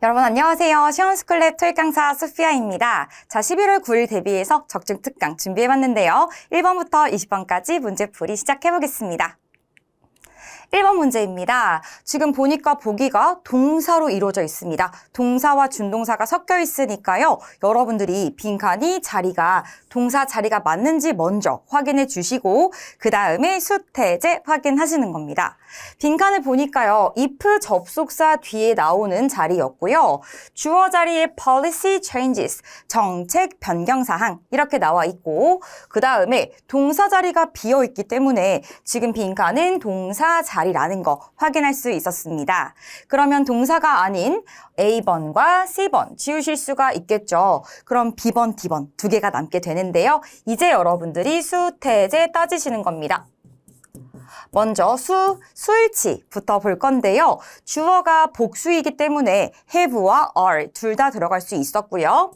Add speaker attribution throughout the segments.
Speaker 1: 여러분 안녕하세요. 시원스쿨랩 토익 강사 소피아입니다. 자, 11월 9일 대비해서 적중 특강 준비해봤는데요. 1번부터 20번까지 문제풀이 시작해보겠습니다. 1번 문제입니다. 지금 보니까 보기가 동사로 이루어져 있습니다. 동사와 준동사가 섞여 있으니까요. 여러분들이 빈칸이 자리가 동사 자리가 맞는지 먼저 확인해 주시고 그 다음에 수태제 확인하시는 겁니다. 빈칸을 보니까요. if 접속사 뒤에 나오는 자리였고요. 주어 자리에 policy changes, 정책 변경 사항 이렇게 나와 있고 그 다음에 동사 자리가 비어 있기 때문에 지금 빈칸은 동사 자리 라는 거 확인할 수 있었습니다. 그러면 동사가 아닌 A번과 C번 지우실 수가 있겠죠. 그럼 B번, D번 두 개가 남게 되는데요. 이제 여러분들이 수태제 따지시는 겁니다. 먼저 수, 수일치부터 볼 건데요. 주어가 복수이기 때문에 have와 are 둘 다 들어갈 수 있었고요.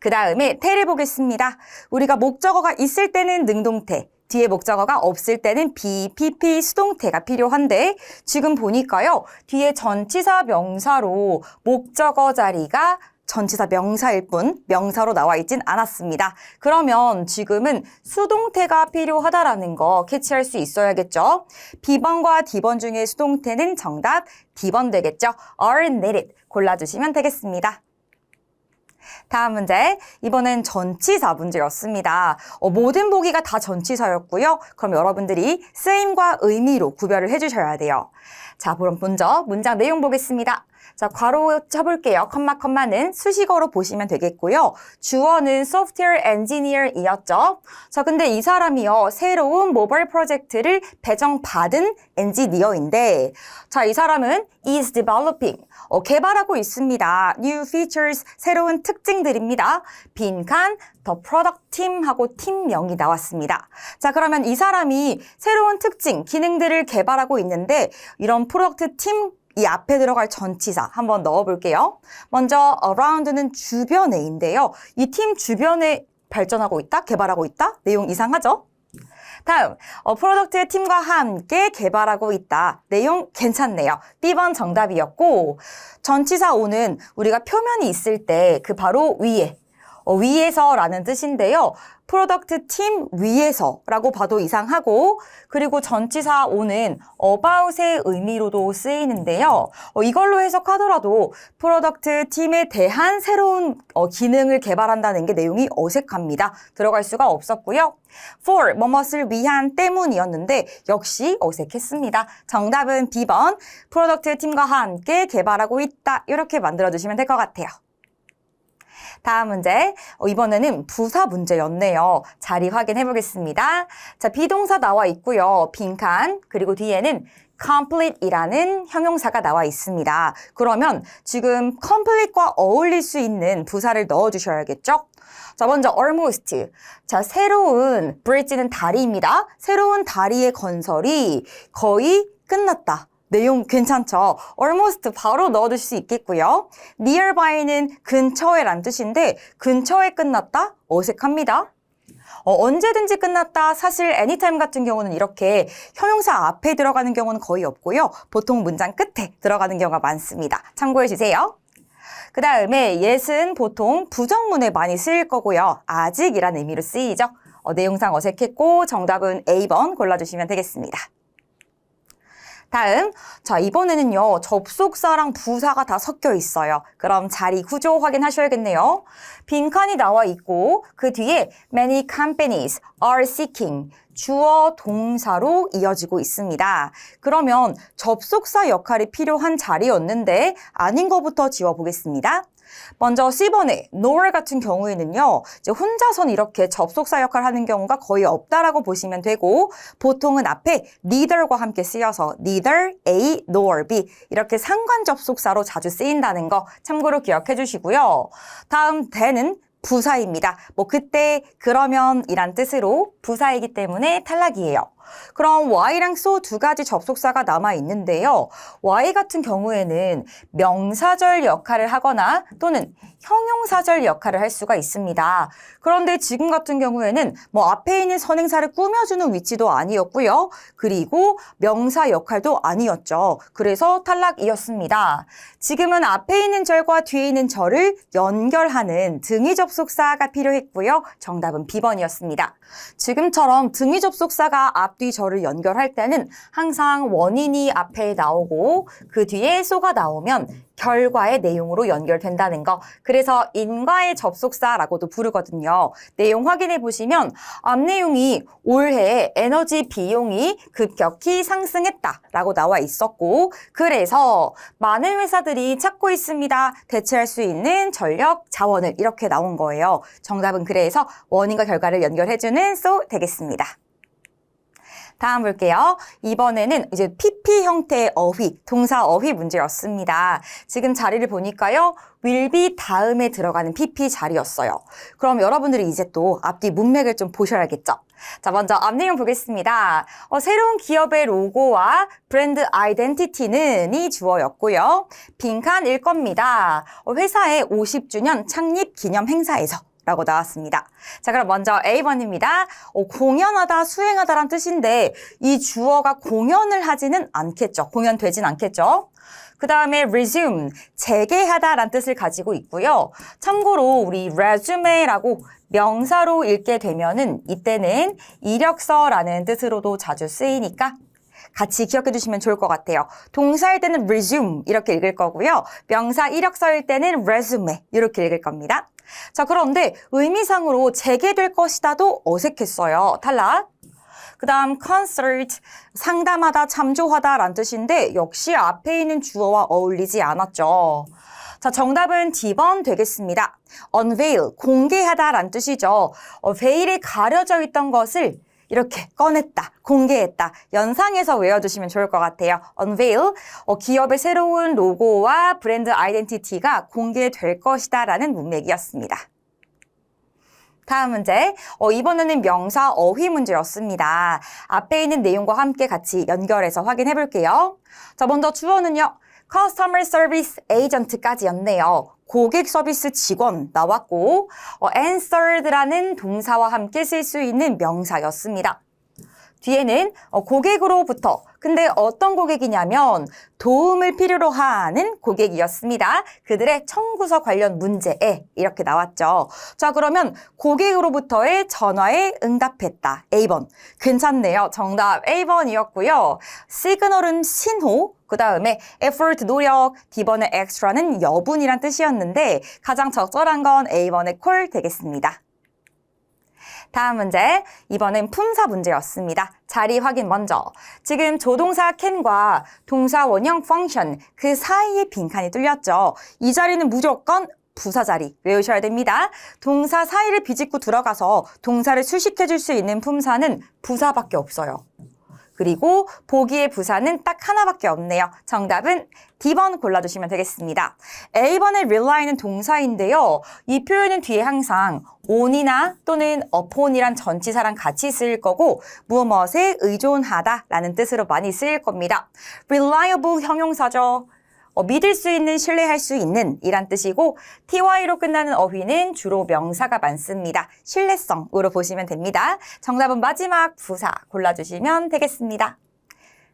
Speaker 1: 그 다음에 태를 보겠습니다. 우리가 목적어가 있을 때는 능동태, 뒤에 목적어가 없을 때는 be, pp, 수동태가 필요한데 지금 보니까요. 뒤에 전치사 명사로 목적어 자리가 전치사 명사일 뿐 명사로 나와 있진 않았습니다. 그러면 지금은 수동태가 필요하다라는 거 캐치할 수 있어야겠죠. B번과 D번 중에 수동태는 정답 D번 되겠죠. are needed 골라주시면 되겠습니다. 다음 문제. 이번엔 전치사 문제였습니다. 어, 모든 보기가 다 전치사였고요. 그럼 여러분들이 쓰임과 의미로 구별을 해주셔야 돼요. 자, 그럼 먼저 문장 내용 보겠습니다. 자, 괄호 쳐볼게요. 컴마 컴마는 수식어로 보시면 되겠고요. 주어는 software engineer이었죠. 자, 근데 이 사람이요. 새로운 모바일 프로젝트를 배정받은 엔지니어인데 자, 이 사람은 is developing 어, 개발하고 있습니다. new features 새로운 특징들입니다. 빈칸 더 프로덕트 팀하고 팀명이 나왔습니다. 자, 그러면 이 사람이 새로운 특징, 기능들을 개발하고 있는데 이런 프로덕트 팀 이 앞에 들어갈 전치사 한번 넣어볼게요. 먼저 around는 주변에인데요. 이 팀 주변에 발전하고 있다, 개발하고 있다? 내용 이상하죠? 다음, 어, 프로덕트 팀과 함께 개발하고 있다. 내용 괜찮네요. B번 정답이었고, 전치사 오는 우리가 표면이 있을 때 그 바로 위에, 어, 위에서라는 뜻인데요. 프로덕트 팀 위에서라고 봐도 이상하고 그리고 전치사 오는 about의 의미로도 쓰이는데요. 어, 이걸로 해석하더라도 프로덕트 팀에 대한 새로운 어, 기능을 개발한다는 게 내용이 어색합니다. 들어갈 수가 없었고요. for 뭐뭇을 위한 때문이었는데 역시 어색했습니다. 정답은 B번 프로덕트 팀과 함께 개발하고 있다. 이렇게 만들어주시면 될 것 같아요. 다음 문제. 어, 이번에는 부사 문제였네요. 자리 확인해 보겠습니다. 자, 비동사 나와 있고요. 빈칸, 그리고 뒤에는 complete이라는 형용사가 나와 있습니다. 그러면 지금 complete과 어울릴 수 있는 부사를 넣어 주셔야겠죠? 자, 먼저 almost. 자, 새로운 bridge는 다리입니다. 새로운 다리의 건설이 거의 끝났다. 내용 괜찮죠? almost 바로 넣어줄 수 있겠고요. nearby는 근처에란 뜻인데 근처에 끝났다? 어색합니다. 어, 언제든지 끝났다. 사실 anytime 같은 경우는 이렇게 형용사 앞에 들어가는 경우는 거의 없고요. 보통 문장 끝에 들어가는 경우가 많습니다. 참고해 주세요. 그 다음에 yes은 보통 부정문에 많이 쓰일 거고요. 아직이란 의미로 쓰이죠. 어, 내용상 어색했고 정답은 A번 골라주시면 되겠습니다. 다음, 자, 이번에는요, 접속사랑 부사가 다 섞여 있어요. 그럼 자리 구조 확인하셔야겠네요. 빈칸이 나와 있고, 그 뒤에 many companies are seeking 주어 동사로 이어지고 있습니다. 그러면 접속사 역할이 필요한 자리였는데 아닌 것부터 지워보겠습니다. 먼저 C번에 nor 같은 경우에는요. 이제 혼자선 이렇게 접속사 역할을 하는 경우가 거의 없다라고 보시면 되고 보통은 앞에 neither과 함께 쓰여서 neither A nor B 이렇게 상관 접속사로 자주 쓰인다는 거 참고로 기억해 주시고요. 다음 then은 부사입니다. 뭐 그때 그러면 이란 뜻으로 부사이기 때문에 탈락이에요. 그럼 y랑 so 두 가지 접속사가 남아 있는데요. y 같은 경우에는 명사절 역할을 하거나 또는 형용사절 역할을 할 수가 있습니다. 그런데 지금 같은 경우에는 뭐 앞에 있는 선행사를 꾸며주는 위치도 아니었고요. 그리고 명사 역할도 아니었죠. 그래서 탈락이었습니다. 지금은 앞에 있는 절과 뒤에 있는 절을 연결하는 등위 접속사가 필요했고요. 정답은 B번이었습니다. 지금처럼 등위 접속사가 앞뒤 절을 연결할 때는 항상 원인이 앞에 나오고 그 뒤에 소가 나오면 결과의 내용으로 연결된다는 거. 그래서 인과의 접속사라고도 부르거든요. 내용 확인해 보시면 앞 내용이 올해 에너지 비용이 급격히 상승했다라고 나와 있었고 그래서 많은 회사들이 찾고 있습니다. 대체할 수 있는 전력 자원을 이렇게 나온 거예요. 정답은 그래서 원인과 결과를 연결해 주는 so 되겠습니다. 다음 볼게요. 이번에는 이제 PP 형태의 어휘, 동사 어휘 문제였습니다. 지금 자리를 보니까요. will be 다음에 들어가는 PP 자리였어요. 그럼 여러분들이 이제 또 앞뒤 문맥을 좀 보셔야겠죠? 자, 먼저 앞 내용 보겠습니다. 어, 새로운 기업의 로고와 브랜드 아이덴티티는 이 주어였고요. 빈칸일 겁니다. 어, 회사의 50주년 창립 기념 행사에서 라고 나왔습니다. 자, 그럼 먼저 A번입니다. 어, 공연하다, 수행하다란 뜻인데 이 주어가 공연을 하지는 않겠죠. 공연되진 않겠죠. 그 다음에 resume, 재개하다란 뜻을 가지고 있고요. 참고로 우리 resume라고 명사로 읽게 되면은 이때는 이력서라는 뜻으로도 자주 쓰이니까 같이 기억해 두시면 좋을 것 같아요. 동사일 때는 resume 이렇게 읽을 거고요. 명사 이력서일 때는 resume 이렇게 읽을 겁니다. 자, 그런데 의미상으로 재개될 것이다도 어색했어요. 탈락. 그 다음 concert, 상담하다, 참조하다 란 뜻인데 역시 앞에 있는 주어와 어울리지 않았죠. 자, 정답은 D번 되겠습니다. unveil, 공개하다 란 뜻이죠. 어, veil에 가려져 있던 것을 이렇게 꺼냈다, 공개했다. 연상해서 외워두시면 좋을 것 같아요. unveil, 어, 기업의 새로운 로고와 브랜드 아이덴티티가 공개될 것이다 라는 문맥이었습니다. 다음 문제. 어, 이번에는 명사 어휘 문제였습니다. 앞에 있는 내용과 함께 같이 연결해서 확인해 볼게요. 자, 먼저 주어는요. Customer Service Agent까지였네요. 고객 서비스 직원 나왔고 어, answered라는 동사와 함께 쓸 수 있는 명사였습니다. 뒤에는 어, 고객으로부터 근데 어떤 고객이냐면 도움을 필요로 하는 고객이었습니다. 그들의 청구서 관련 문제에 이렇게 나왔죠. 자 그러면 고객으로부터의 전화에 응답했다. A번. 괜찮네요. 정답 A번이었고요. 시그널은 신호, 그 다음에 effort 노력, D번의 extra는 여분이란 뜻이었는데 가장 적절한 건 A번의 콜 되겠습니다. 다음 문제. 이번엔 품사 문제였습니다. 자리 확인 먼저. 지금 조동사 can과 동사 원형 function 그 사이에 빈칸이 뚫렸죠. 이 자리는 무조건 부사 자리 외우셔야 됩니다. 동사 사이를 비집고 들어가서 동사를 수식해 줄 수 있는 품사는 부사밖에 없어요. 그리고 보기의 부사는 딱 하나밖에 없네요. 정답은 D번 골라주시면 되겠습니다. A번의 really는 동사인데요. 이 표현은 뒤에 항상 on이나 또는 upon이란 전치사랑 같이 쓰일 거고 무엇 무엇에 의존하다라는 뜻으로 많이 쓰일 겁니다. reliable 형용사죠. 어, 믿을 수 있는, 신뢰할 수 있는 이란 뜻이고 ty로 끝나는 어휘는 주로 명사가 많습니다. 신뢰성으로 보시면 됩니다. 정답은 마지막 부사 골라주시면 되겠습니다.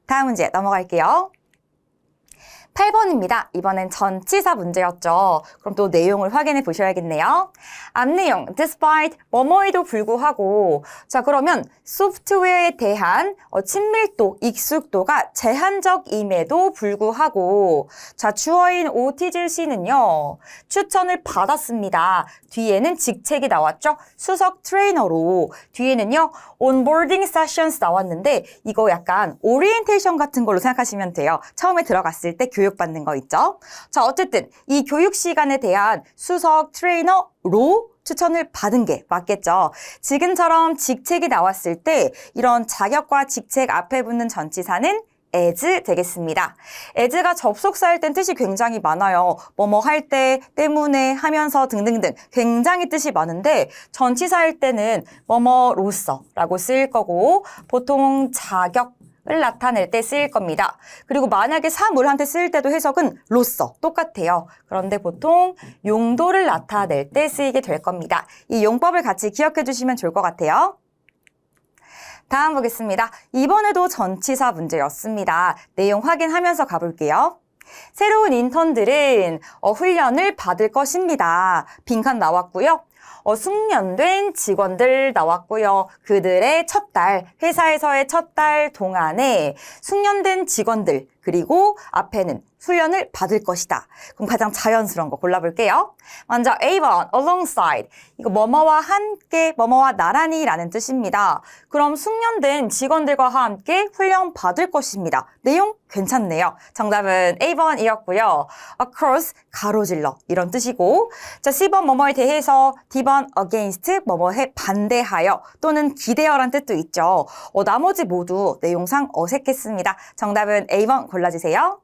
Speaker 1: 다음 문제 넘어갈게요. 8번입니다. 이번엔 전치사 문제였죠. 그럼 또 내용을 확인해 보셔야겠네요. 앞 내용, despite 뭐뭐에도 불구하고 자 그러면 소프트웨어에 대한 어, 친밀도, 익숙도가 제한적임에도 불구하고 자 주어인 오티즐 씨는요. 추천을 받았습니다. 뒤에는 직책이 나왔죠. 수석 트레이너로 뒤에는요. 온보딩 세션스 나왔는데 이거 약간 오리엔테이션 같은 걸로 생각하시면 돼요. 처음에 들어갔을 때 교육 받는 거 있죠. 자, 어쨌든 이 교육 시간에 대한 수석 트레이너로 추천을 받은 게 맞겠죠. 지금처럼 직책이 나왔을 때 이런 자격과 직책 앞에 붙는 전치사는 as 되겠습니다. as가 접속사일 땐 뜻이 굉장히 많아요. 뭐뭐 할 때, 때문에, 하면서 등등등 굉장히 뜻이 많은데 전치사일 때는 뭐뭐로서라고 쓰일 거고 보통 자격 을 나타낼 때 쓰일 겁니다. 그리고 만약에 사물한테 쓰일 때도 해석은 로서 똑같아요. 그런데 보통 용도를 나타낼 때 쓰이게 될 겁니다. 이 용법을 같이 기억해 주시면 좋을 것 같아요. 다음 보겠습니다. 이번에도 전치사 문제였습니다. 내용 확인하면서 가볼게요. 새로운 인턴들은 어, 훈련을 받을 것입니다. 빈칸 나왔고요. 어, 숙련된 직원들 나왔고요. 그들의 첫 달, 회사에서의 첫 달 동안에 숙련된 직원들, 그리고 앞에는 훈련을 받을 것이다. 그럼 가장 자연스러운 거 골라볼게요. 먼저 A번, alongside. 이거 뭐뭐와 함께, 뭐뭐와 나란히 라는 뜻입니다. 그럼 숙련된 직원들과 함께 훈련 받을 것입니다. 내용 괜찮네요. 정답은 A번이었고요. across, 가로질러 이런 뜻이고 자 C번 뭐뭐에 대해서 D번 against, 뭐뭐에 반대하여 또는 기대어란 뜻도 있죠. 어, 나머지 모두 내용상 어색했습니다. 정답은 A번 골라주세요.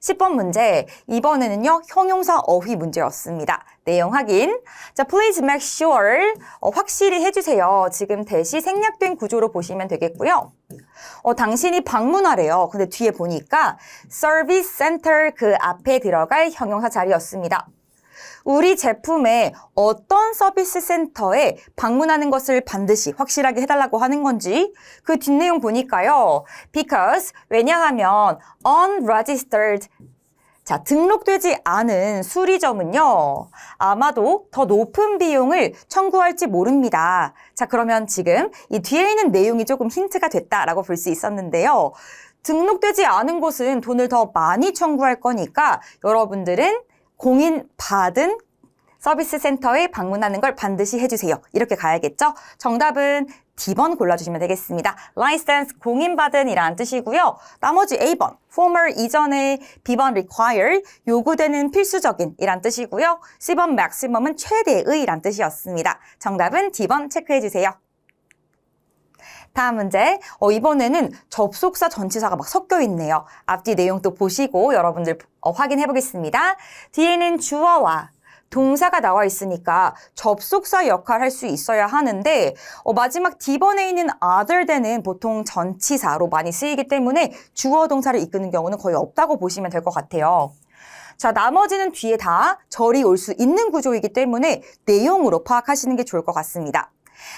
Speaker 1: 10번 문제. 이번에는요, 형용사 어휘 문제였습니다. 내용 확인. 자, please make sure. 어, 확실히 해주세요. 지금 대시 생략된 구조로 보시면 되겠고요. 어, 당신이 방문하래요. 근데 뒤에 보니까 service center 그 앞에 들어갈 형용사 자리였습니다. 우리 제품의 어떤 서비스 센터에 방문하는 것을 반드시 확실하게 해달라고 하는 건지 그 뒷내용 보니까요. Because 왜냐하면 unregistered 자, 등록되지 않은 수리점은요, 아마도 더 높은 비용을 청구할지 모릅니다. 자, 그러면 지금 이 뒤에 있는 내용이 조금 힌트가 됐다라고 볼 수 있었는데요. 등록되지 않은 곳은 돈을 더 많이 청구할 거니까 여러분들은 공인 받은 서비스 센터에 방문하는 걸 반드시 해주세요. 이렇게 가야겠죠? 정답은 D번 골라주시면 되겠습니다. license 공인받은 이란 뜻이고요. 나머지 A번 former 이전에 B번 require 요구되는 필수적인 이란 뜻이고요. C번 maximum은 최대의 이란 뜻이었습니다. 정답은 D번 체크해주세요. 다음 문제. 어, 이번에는 접속사 전치사가 막 섞여 있네요. 앞뒤 내용 또 보시고 여러분들 어, 확인해 보겠습니다. 뒤에는 주어와 동사가 나와 있으니까 접속사 역할 할수 있어야 하는데 어, 마지막 D번에 있는 other than은 보통 전치사로 많이 쓰이기 때문에 주어 동사를 이끄는 경우는 거의 없다고 보시면 될 것 같아요. 자, 나머지는 뒤에 다 절이 올 수 있는 구조이기 때문에 내용으로 파악하시는 게 좋을 것 같습니다.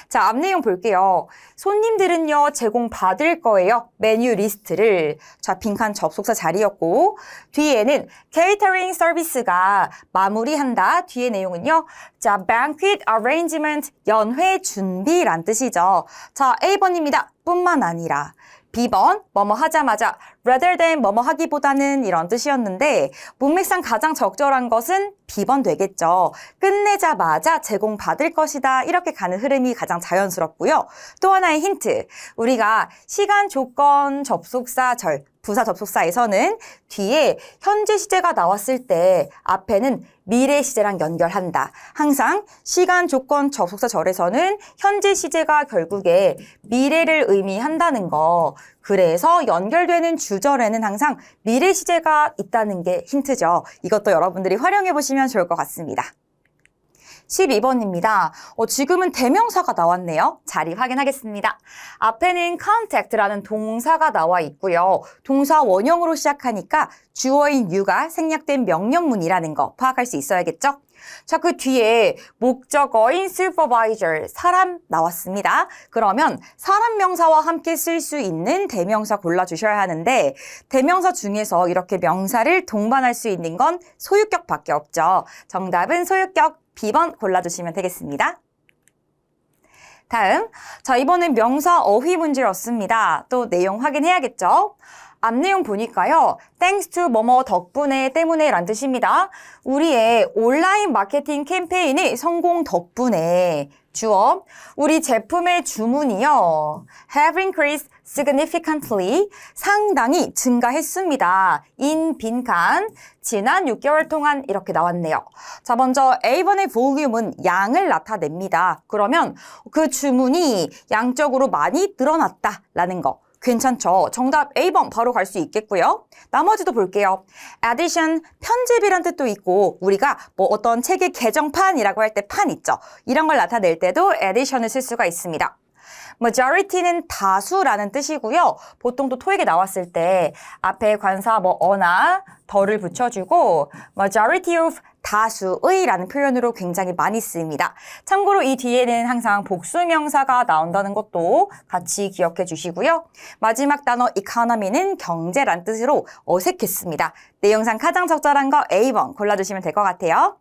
Speaker 1: 자, 앞 내용 볼게요. 손님들은요, 제공받을 거예요. 메뉴 리스트를. 자, 빈칸 접속사 자리였고, 뒤에는 케이터링 서비스가 마무리한다. 뒤에 내용은요, 자, banquet arrangement, 연회 준비란 뜻이죠. 자, A번입니다. 뿐만 아니라. B번, 뭐뭐 하자마자 rather than 뭐뭐 하기보다는 이런 뜻이었는데 문맥상 가장 적절한 것은 B번 되겠죠. 끝내자마자 제공받을 것이다. 이렇게 가는 흐름이 가장 자연스럽고요. 또 하나의 힌트. 우리가 시간, 조건, 접속사, 절, 부사 접속사에서는 뒤에 현재 시제가 나왔을 때 앞에는 미래 시제랑 연결한다. 항상 시간, 조건, 접속사 절에서는 현재 시제가 결국에 미래를 의미한다는 거. 그래서 연결되는 주절에는 항상 미래 시제가 있다는 게 힌트죠. 이것도 여러분들이 활용해 보시면 좋을 것 같습니다. 12번입니다. 어, 지금은 대명사가 나왔네요. 자리 확인하겠습니다. 앞에는 contact라는 동사가 나와 있고요. 동사 원형으로 시작하니까 주어인 you가 생략된 명령문이라는 거 파악할 수 있어야겠죠? 자, 그 뒤에 목적어인 supervisor, 사람 나왔습니다. 그러면 사람 명사와 함께 쓸 수 있는 대명사 골라주셔야 하는데, 대명사 중에서 이렇게 명사를 동반할 수 있는 건 소유격밖에 없죠. 정답은 소유격 B번 골라주시면 되겠습니다. 다음, 자, 이번엔 명사 어휘 문제였습니다. 또 내용 확인해야겠죠? 앞 내용 보니까요. thanks to 뭐뭐 덕분에 때문에 란 뜻입니다. 우리의 온라인 마케팅 캠페인이 성공 덕분에 주어 우리 제품의 주문이요. have increased significantly 상당히 증가했습니다. in 빈칸 지난 6개월 동안 이렇게 나왔네요. 자, 먼저 A번의 volum은 양을 나타냅니다. 그러면 그 주문이 양적으로 많이 늘어났다라는 거. 괜찮죠? 정답 A번 바로 갈 수 있겠고요. 나머지도 볼게요. addition, 편집이란 뜻도 있고 우리가 뭐 어떤 책의 개정판이라고 할 때 판 있죠. 이런 걸 나타낼 때도 addition을 쓸 수가 있습니다. Majority는 다수라는 뜻이고요. 보통 또 토익에 나왔을 때 앞에 관사 뭐 어나 덜을 붙여주고 majority of 다수의라는 표현으로 굉장히 많이 쓰입니다. 참고로 이 뒤에는 항상 복수명사가 나온다는 것도 같이 기억해 주시고요. 마지막 단어 economy는 경제란 뜻으로 어색했습니다. 내용상 가장 적절한 거 A번 골라주시면 될 것 같아요.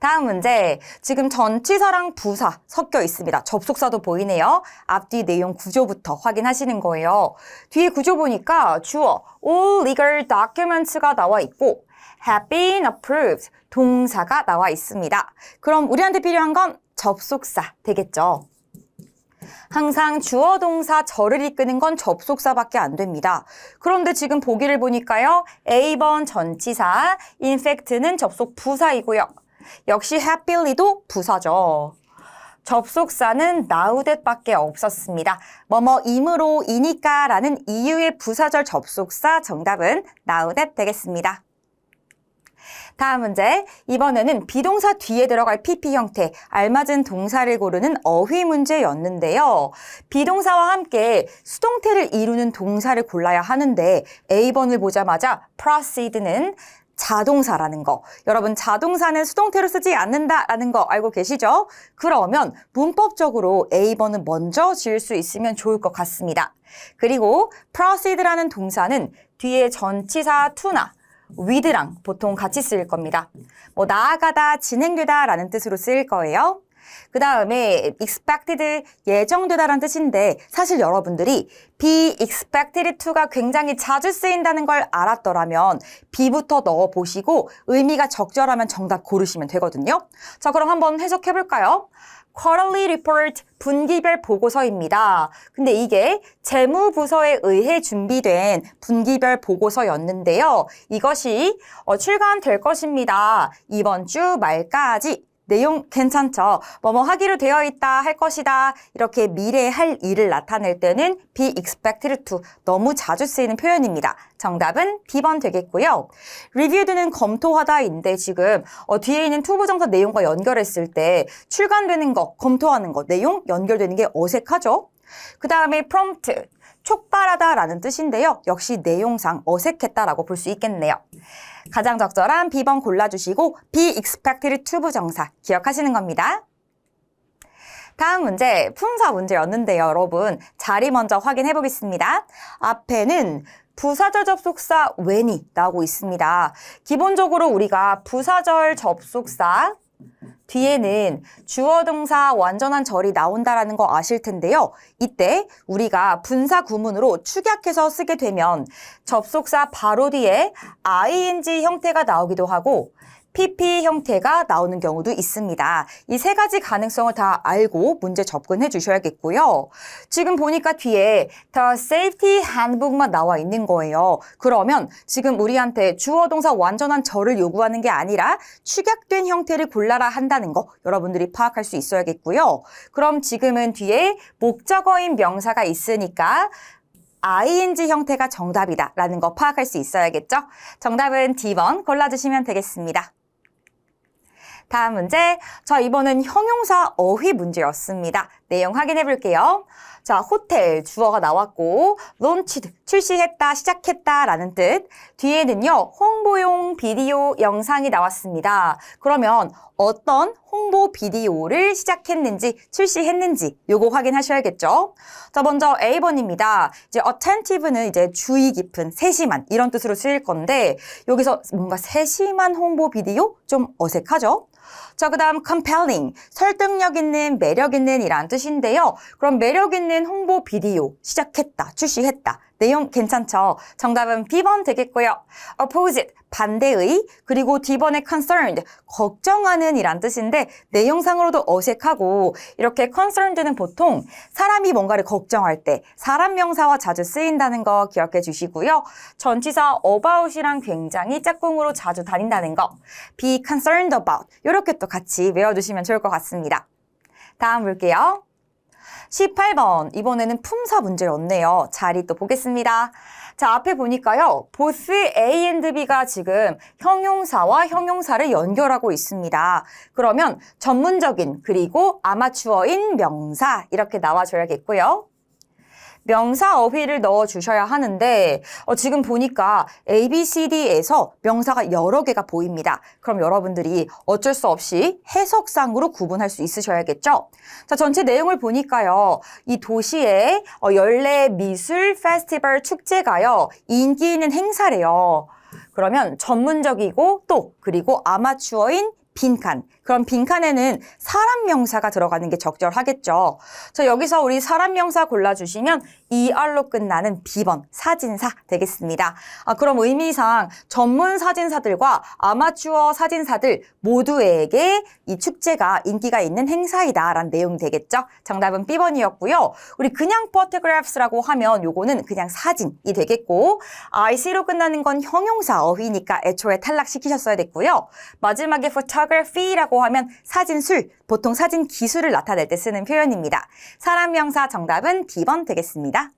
Speaker 1: 다음 문제. 지금 전치사랑 부사 섞여 있습니다. 접속사도 보이네요. 앞뒤 내용 구조부터 확인하시는 거예요. 뒤에 구조 보니까 주어 all legal documents가 나와 있고 have been approved 동사가 나와 있습니다. 그럼 우리한테 필요한 건 접속사 되겠죠. 항상 주어 동사 절을 이끄는 건 접속사밖에 안 됩니다. 그런데 지금 보기를 보니까요. A번 전치사, in fact는 접속 부사이고요. 역시 happyly도 부사죠. 접속사는 now that밖에 없었습니다. 뭐뭐이므로 이니까 라는 이유의 부사절 접속사 정답은 now that 되겠습니다. 다음 문제. 이번에는 비동사 뒤에 들어갈 PP 형태, 알맞은 동사를 고르는 어휘 문제였는데요. 비동사와 함께 수동태를 이루는 동사를 골라야 하는데 A번을 보자마자 proceed는 자동사라는 거. 여러분, 자동사는 수동태로 쓰지 않는다라는 거 알고 계시죠? 그러면 문법적으로 A번은 먼저 지을 수 있으면 좋을 것 같습니다. 그리고 proceed라는 동사는 뒤에 전치사 to나 with랑 보통 같이 쓰일 겁니다. 뭐 나아가다, 진행되다 라는 뜻으로 쓰일 거예요. 그 다음에 expected 예정되다라는 뜻인데 사실 여러분들이 be expected to가 굉장히 자주 쓰인다는 걸 알았더라면 be부터 넣어 보시고 의미가 적절하면 정답 고르시면 되거든요. 자, 그럼 한번 해석해 볼까요? quarterly report 분기별 보고서입니다. 근데 이게 재무부서에 의해 준비된 분기별 보고서였는데요. 이것이 어, 출간될 것입니다. 이번 주 말까지 내용 괜찮죠? 뭐뭐 하기로 되어 있다, 할 것이다. 이렇게 미래에 할 일을 나타낼 때는 be expected to 너무 자주 쓰이는 표현입니다. 정답은 B번 되겠고요. review드는 검토하다인데 지금 어, 뒤에 있는 투부정사 내용과 연결했을 때 출간되는 거, 검토하는 거, 내용 연결되는 게 어색하죠? 그 다음에 prompt, 촉발하다라는 뜻인데요. 역시 내용상 어색했다라고 볼 수 있겠네요. 가장 적절한 B번 골라주시고 be expected to 부정사 기억하시는 겁니다. 다음 문제 품사 문제였는데요. 여러분 자리 먼저 확인해 보겠습니다. 앞에는 부사절 접속사 when이 나오고 있습니다. 기본적으로 우리가 부사절 접속사 뒤에는 주어 동사 완전한 절이 나온다라는 거 아실 텐데요. 이때 우리가 분사 구문으로 축약해서 쓰게 되면 접속사 바로 뒤에 ing 형태가 나오기도 하고 PP 형태가 나오는 경우도 있습니다. 이 세 가지 가능성을 다 알고 문제 접근해 주셔야겠고요. 지금 보니까 뒤에 The Safety Handbook만 나와 있는 거예요. 그러면 지금 우리한테 주어 동사 완전한 절을 요구하는 게 아니라 축약된 형태를 골라라 한다는 거 여러분들이 파악할 수 있어야겠고요. 그럼 지금은 뒤에 목적어인 명사가 있으니까 ing 형태가 정답이다 라는 거 파악할 수 있어야겠죠? 정답은 D번 골라주시면 되겠습니다. 다음 문제. 자, 이번엔 형용사 어휘 문제였습니다. 내용 확인해 볼게요. 자, 호텔 주어가 나왔고 launched 출시했다, 시작했다 라는 뜻. 뒤에는요. 홍보용 비디오 영상이 나왔습니다. 그러면 어떤 홍보 비디오를 시작했는지, 출시했는지 요거 확인하셔야겠죠. 자, 먼저 A번입니다. 이제 attentive는 이제 주의 깊은, 세심한 이런 뜻으로 쓰일 건데 여기서 뭔가 세심한 홍보 비디오 좀 어색하죠? 자, 그 다음 compelling, 설득력 있는, 매력 있는 이란 뜻인데요. 그럼 매력 있는 홍보 비디오 시작했다, 출시했다. 내용 괜찮죠? 정답은 B번 되겠고요. opposite, 반대의, 그리고 D번의 concerned, 걱정하는 이란 뜻인데 내용상으로도 어색하고 이렇게 concerned는 보통 사람이 뭔가를 걱정할 때 사람 명사와 자주 쓰인다는 거 기억해 주시고요. 전치사 about이랑 굉장히 짝꿍으로 자주 다닌다는 거 be concerned about 이렇게 또 같이 외워주시면 좋을 것 같습니다. 다음 볼게요. 18번. 이번에는 품사 문제였네요. 자리 또 보겠습니다. 자, 앞에 보니까요. 보스 A and B가 지금 형용사와 형용사를 연결하고 있습니다. 그러면 전문적인 그리고 아마추어인 명사 이렇게 나와줘야겠고요. 명사 어휘를 넣어 주셔야 하는데 어, 지금 보니까 A, B, C, D에서 명사가 여러 개가 보입니다. 그럼 여러분들이 어쩔 수 없이 해석상으로 구분할 수 있으셔야겠죠? 자, 전체 내용을 보니까요. 이 도시의 어, 연례 미술 페스티벌 축제가요. 인기 있는 행사래요. 그러면 전문적이고 또 그리고 아마추어인 빈칸. 그럼 빈칸에는 사람 명사가 들어가는 게 적절하겠죠. 자, 여기서 우리 사람 명사 골라주시면 ER로 끝나는 B번 사진사 되겠습니다. 아, 그럼 의미상 전문 사진사들과 아마추어 사진사들 모두에게 이 축제가 인기가 있는 행사이다 라는 내용이 되겠죠. 정답은 B번이었고요. 우리 그냥 photographs라고 하면 요거는 그냥 사진이 되겠고 IC로 끝나는 건 형용사 어휘니까 애초에 탈락시키셨어야 됐고요. 마지막에 photography라고 하면 사진술, 보통 사진 기술을 나타낼 때 쓰는 표현입니다. 사람 명사 정답은 B번 되겠습니다.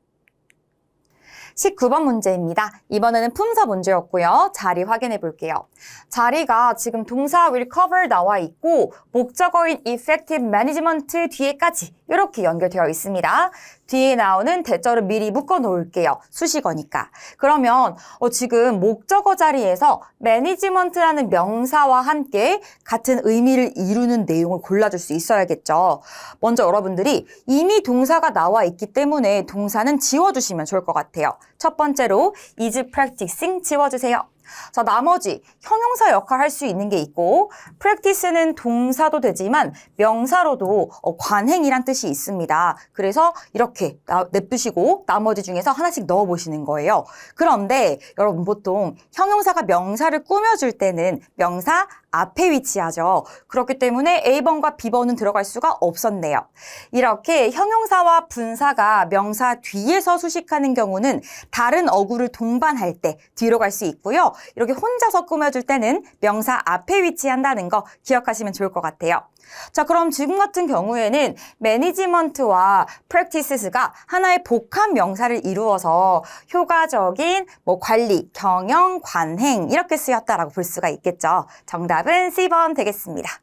Speaker 1: 19번 문제입니다. 이번에는 품사 문제였고요. 자리 확인해 볼게요. 자리가 지금 동사 will cover 나와 있고 목적어인 effective management 뒤에까지 이렇게 연결되어 있습니다. 뒤에 나오는 대절을 미리 묶어 놓을게요. 수식어니까. 그러면 어, 지금 목적어 자리에서 management라는 명사와 함께 같은 의미를 이루는 내용을 골라줄 수 있어야겠죠. 먼저 여러분들이 이미 동사가 나와 있기 때문에 동사는 지워주시면 좋을 것 같아요. 첫 번째로 is practicing 지워주세요. 자, 나머지 형용사 역할 할 수 있는 게 있고 practice는 동사도 되지만 명사로도 어, 관행이란 뜻이 있습니다. 그래서 이렇게 나, 냅두시고 나머지 중에서 하나씩 넣어 보시는 거예요. 그런데 여러분 보통 형용사가 명사를 꾸며줄 때는 명사 앞에 위치하죠. 그렇기 때문에 A번과 B번은 들어갈 수가 없었네요. 이렇게 형용사와 분사가 명사 뒤에서 수식하는 경우는 다른 어구를 동반할 때 뒤로 갈 수 있고요. 이렇게 혼자서 꾸며줄 때는 명사 앞에 위치한다는 거 기억하시면 좋을 것 같아요. 자, 그럼 지금 같은 경우에는 매니지먼트와 practices가 하나의 복합 명사를 이루어서 효과적인 뭐 관리, 경영, 관행 이렇게 쓰였다라고 볼 수가 있겠죠. 정답은 C번 되겠습니다.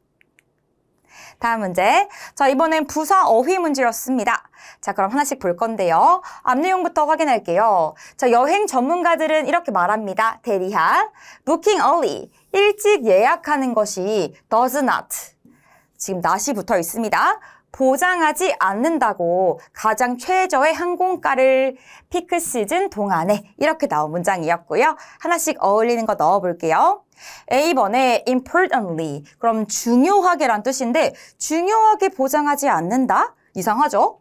Speaker 1: 다음 문제. 자, 이번엔 부사 어휘 문제였습니다. 자, 그럼 하나씩 볼 건데요. 앞 내용부터 확인할게요. 자, 여행 전문가들은 이렇게 말합니다. 대리한 booking early. 일찍 예약하는 것이 does not. 지금 not이 붙어 있습니다. 보장하지 않는다고 가장 최저의 항공가를 피크 시즌 동안에 이렇게 나온 문장이었고요. 하나씩 어울리는 거 넣어볼게요. A번에 importantly 그럼 중요하게란 뜻인데 중요하게 보장하지 않는다? 이상하죠?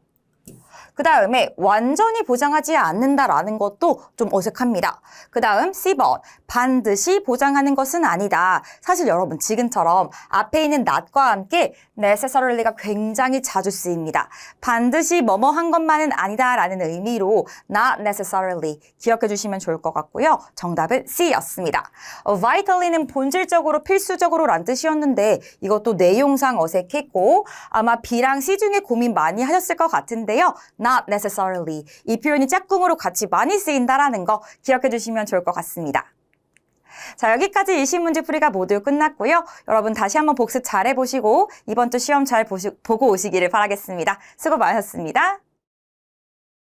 Speaker 1: 그 다음에 완전히 보장하지 않는다라는 것도 좀 어색합니다. 그 다음 C번 반드시 보장하는 것은 아니다. 사실 여러분 지금처럼 앞에 있는 not과 함께 necessarily,가 굉장히 자주 쓰입니다. 반드시 뭐뭐 한 것만은 아니다라는 의미로 not necessarily 기억해 주시면 좋을 것 같고요. 정답은 C였습니다. 어, vitally는 본질적으로 필수적으로 란 뜻이었는데 이것도 내용상 어색했고 아마 B랑 C 중에 고민 많이 하셨을 것 같은데요. Not necessarily 이 표현이 짝꿍으로 같이 많이 쓰인다라는 거 기억해 주시면 좋을 것 같습니다. 자, 여기까지 20문제 풀이가 모두 끝났고요. 여러분 다시 한번 복습 잘 해보시고 이번 주 시험 잘 보시, 보고 오시기를 바라겠습니다. 수고 많으셨습니다.